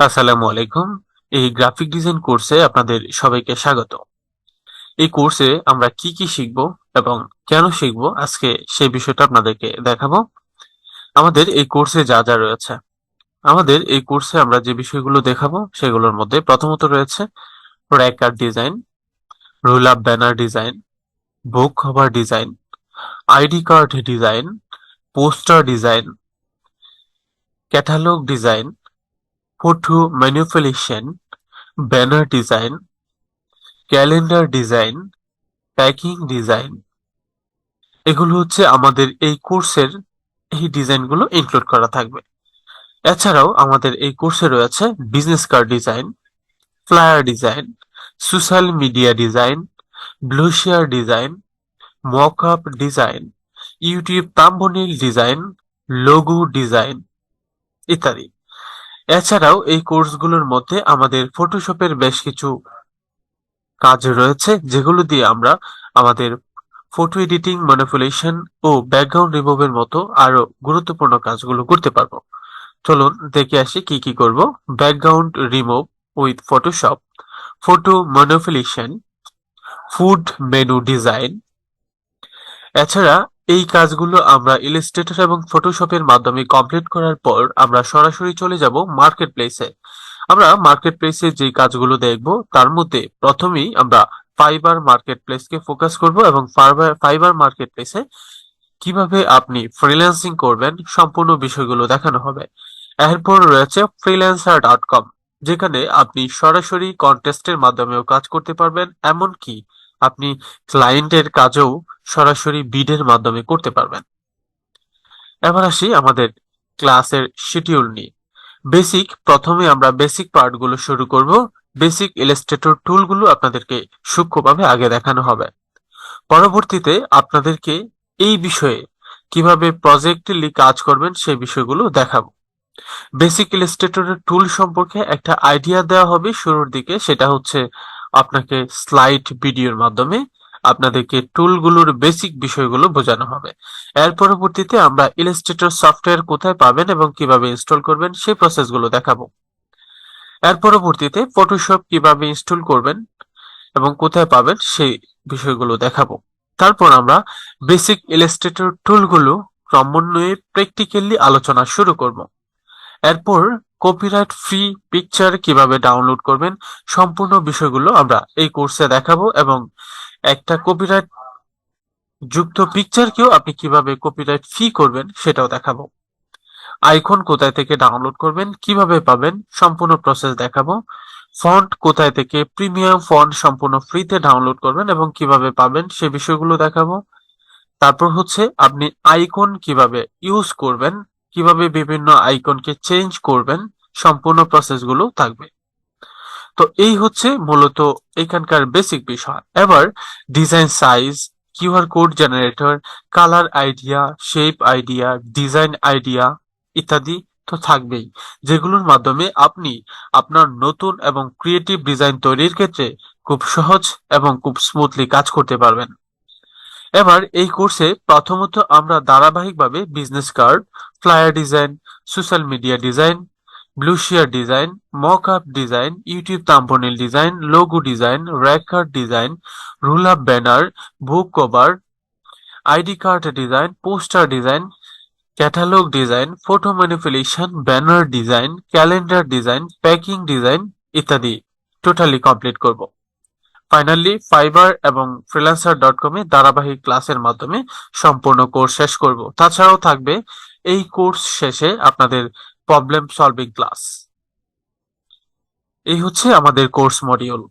আসসালামু আলাইকুম। এই গ্রাফিক ডিজাইন কোর্সে আপনাদের সবাইকে স্বাগত। এই কোর্সে আমরা কি কি শিখব এবং কেন শিখব আজকে সেই বিষয়টা আপনাদেরকে দেখাবো। আমাদের এই কোর্সে যা যা রয়েছে। আমাদের এই কোর্সে আমরা যে বিষয়গুলো দেখাবো সেগুলোর মধ্যে প্রথমত রয়েছে র্যাকার design roll up banner design book cover design ID card design poster design catalog design photo manipulation banner design calendar design packing design এগুলো হচ্ছে আমাদের এই কোর্সের এই ডিজাইনগুলো ইনক্লুড করা থাকবে। এছাড়াও আমাদের এই কোর্সে রয়েছে business card design flyer design social media design brochure design mockup design YouTube thumbnail design logo design ইত্যাদি। এছাড়াও এই কোর্সগুলোর মধ্যে আমাদের ফটোশপের বেশ কিছু কাজ রয়েছে, যেগুলো দিয়ে আমরা আমাদের ফটো এডিটিং ম্যানিপুলেশন ও ব্যাকগ্রাউন্ড রিমুভের মতো আরও গুরুত্বপূর্ণ কাজগুলো করতে পারব। চলুন দেখে আসি কি কি করব। Background remove with Photoshop photo manipulation food menu design এছাড়া এই কাজগুলো আমরা ইলাস্ট্রেটর এবং ফটোশপের মাধ্যমে কমপ্লিট করার পর আমরা সরাসরি চলে যাব মার্কেট প্লেসে আমরা মার্কেট প্লেসে যে কাজগুলো দেখব, তার মধ্যে প্রথমেই আমরা ফাইবার মার্কেট প্লেসকে ফোকাস করব এবং ফাইবার মার্কেট প্লেসে কীভাবে আপনি ফ্রিল্যান্সিং করবেন সম্পূর্ণ বিষয়গুলো দেখানো হবে। এরপর রয়েছে ফ্রিল্যান্সার ডট কম যেখানে আপনি সরাসরি কন্টেস্টের মাধ্যমেও কাজ করতে পারবেন, এমনকি আপনি ক্লায়েন্টের কাজও সরাসরি বিডের মাধ্যমে করতে পারবেন। এবার আসি আমাদের ক্লাসের শিডিউল নিয়ে। বেসিক প্রথমে আমরা বেসিক পার্টগুলো শুরু করব। বেসিক ইলাস্ট্রেটর টুলগুলো আপনাদেরকে সূক্ষ্মভাবে আগে দেখানো হবে। পরবর্তীতে আপনাদেরকে এই বিষয়ে কীভাবে প্রজেক্টলি কাজ করবেন সেই বিষয়গুলো দেখাবো। বেসিক ইলাস্ট্রেটরের টুল সম্পর্কে একটা আইডিয়া দেওয়া হবে শুরুর দিকে, সেটা হচ্ছে আপনাকে স্লাইড ভিডিওর মাধ্যমে আপনাদেরকে টুলগুলোর বেসিক বিষয়গুলো বোঝানো হবে। এর পরবর্তীতে আমরা ইলাস্ট্রেটর সফটওয়্যার কোথায় পাবেন এবং কীভাবে ইনস্টল করবেন সেই প্রসেসগুলো দেখাবো। এর পরবর্তীতে ফটোশপ কীভাবে ইনস্টল করবেন এবং কোথায় পাবেন সেই বিষয়গুলো দেখাবো। তারপর আমরা বেসিক ইলাস্ট্রেটর টুলগুলো ক্রমান্বয়ে প্র্যাকটিক্যালি আলোচনা শুরু করব। এরপর কপিরাইট ফ্রি পিকচার কীভাবে ডাউনলোড করবেন? সম্পূর্ণ বিষয়গুলো আমরা এই কোর্সে দেখাবো এবং একটা কপিরাইট যুক্ত পিকচারকেও আপনি কীভাবে কপিরাইট ফ্রি করবেন সেটাও দেখাবো। আইকন কোথায় থেকে ডাউনলোড করবেন, কীভাবে পাবেন, সম্পূর্ণ প্রসেস দেখাবো। ফন্ট কোথায় থেকে প্রিমিয়াম ফন্ট সম্পূর্ণ ফ্রিতে ডাউনলোড করবেন এবং কীভাবে পাবেন সে বিষয়গুলো দেখাবো। তারপর হচ্ছে আপনি আইকন কীভাবে ইউজ করবেন কীভাবে বিভিন্ন আইকনকে চেঞ্জ করবেন, সম্পূর্ণ প্রসেসগুলো থাকবে। তো এই হচ্ছে মূলত এখানকার বেসিক বিষয়। এবার design size QR code generator colour idea shape idea design idea ইত্যাদি তো থাকবেই, যেগুলোর মাধ্যমে আপনি আপনার নতুন এবং ক্রিয়েটিভ ডিজাইন তৈরির ক্ষেত্রে খুব সহজ এবং খুব স্মুথলি কাজ করতে পারবেন। এবার এই কোর্সে প্রথমত আমরা ধারাবাহিকভাবে business card flyer design social media design brochure design mock up design YouTube thumbnail design logo design র্যাকার design roll up banner book cover ID card design poster design catalogue design photo manipulation banner design calendar design packing design ইত্যাদি। Totally complete করব। Finally Fiverr এবং freelancer dot কমে ধারাবাহিক ক্লাসের মাধ্যমে সম্পূর্ণ course শেষ করব। তাছাড়াও থাকবে এই কোর্স শেষে আপনাদের প্রবলেম সলভিং ক্লাস এই হচ্ছে আমাদের কোর্স মডিউল